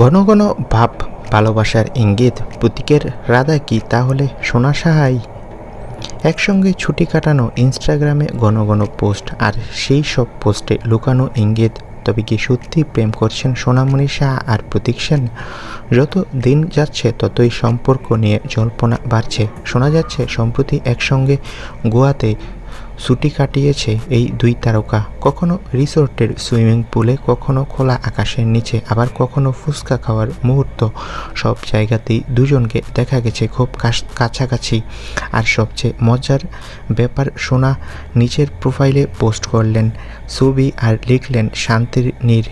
ঘন ঘন ভাব ভালোবাসার ইঙ্গিত প্রতীকের রাধা কি তাহলে সোনা সাহাই? একসঙ্গে ছুটি কাটানো ইনস্টাগ্রামে ঘন ঘন পোস্ট আর সেই সব পোস্টে লুকানো ইঙ্গিত, তবে কি সত্যি প্রেম করছেন সোনামণি শাহ আর প্রতীক সেন? যত দিন যাচ্ছে ততই সম্পর্ক নিয়ে জল্পনা বাড়ছে। শোনা যাচ্ছে সম্প্রতি একসঙ্গে গোয়াতে ছুটি কাটিয়েছে এই দুই তারকা। কখনো রিসোর্টের সুইমিং পুলে, কখনো খোলা আকাশের নিচে, আবার কখনো ফুচকা খাওয়ার মুহূর্ত। সব জায়গাতেই দুজনকে দেখা গেছে খুব কাছ- কাছাকাছি। আর সবচেয়ে মজার ব্যাপার শোনা নিচের প্রোফাইলে পোস্ট করলেন, ছবি আর লিখলেন শান্তির নীর।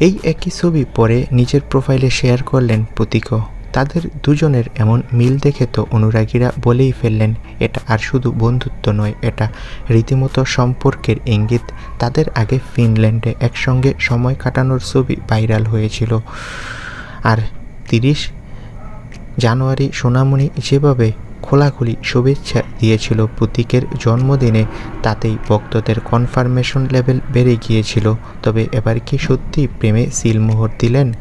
এই একই ছবি পরে নিজের প্রোফাইলে শেয়ার করলেন প্রতীকও। তাদের দুজনের এমন মিল দেখে তো অনুরাগীরা বলেই ফেললেন, এটা আর শুধু বন্ধুত্ব নয়, এটা রীতিমতো সম্পর্কের ইঙ্গিত। তাদের আগে ফিনল্যান্ডে একসঙ্গে সময় কাটানোর ছবি ভাইরাল হয়েছিল। আর তিরিশ জানুয়ারি সোনামণি যেভাবে খোলাখুলি শুভেচ্ছা দিয়েছিল প্রতীকের জন্মদিনে। তাতেই ভক্তদের কনফার্মেশন লেভেল বেড়ে গিয়েছিল। তবে এবার কি সত্যি প্রেমে সিলমোহর দিলেন?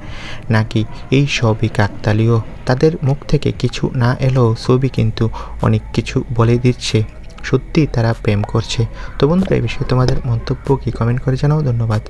নাকি এই সবই কাকতালীয়? তাদের মুখ থেকে কিছু না এলেও ছবি কিন্তু অনেক কিছু বলে দিচ্ছে। সত্যি তারা প্রেম করছে। তো বন্ধুরা এই বিষয়ে তোমাদের মন্তব্য কি? কমেন্ট করে জানাও। ধন্যবাদ।